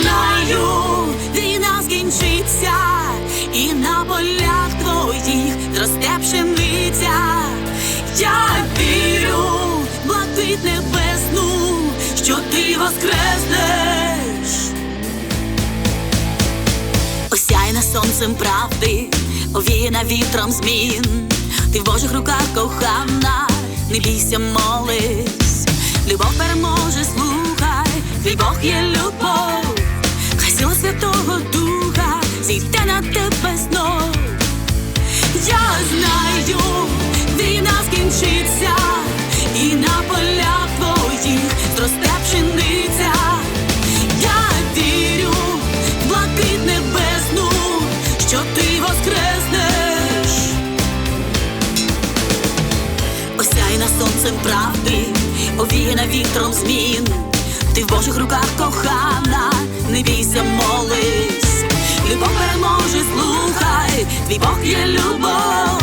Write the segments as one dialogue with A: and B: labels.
A: знаю, війна скінчиться, і на полях твоїх зросте пшениця. Я вірю, в блакит небесну, що ти воскреснеш. Осяйна сонцем правди, овіяна вітром змін. Ти в Божих руках кохана, не бійся, молись. Любов переможе, слухай, твій Бог є любов, Духа зійде на тебе знов. Я знаю, війна скінчиться, і на полях твоїх зросте пшениця. Я вірю блакит небесну, що ти воскреснеш. Осяйна сонцем правди, овіяна вітром змін. Ти в Божих руках є любов,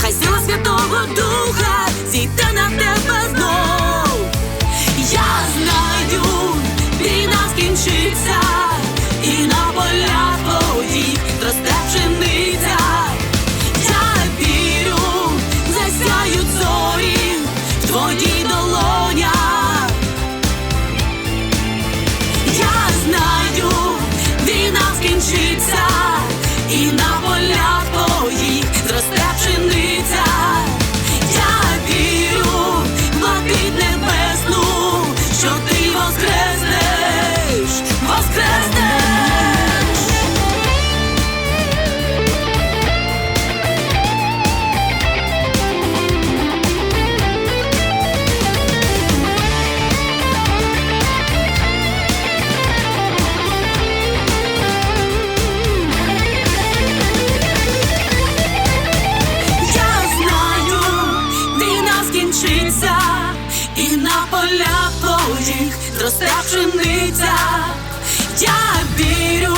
A: хай сила Святого Духа зійде на тебе знов. Я знаю, війна скінчиться, і на полях твоїх зросте пшениця. Я вірю, засяють зорі в твоїй долонях. Я знаю, війна скінчиться, і на полях твоїх зросте пшениця. Я вірю,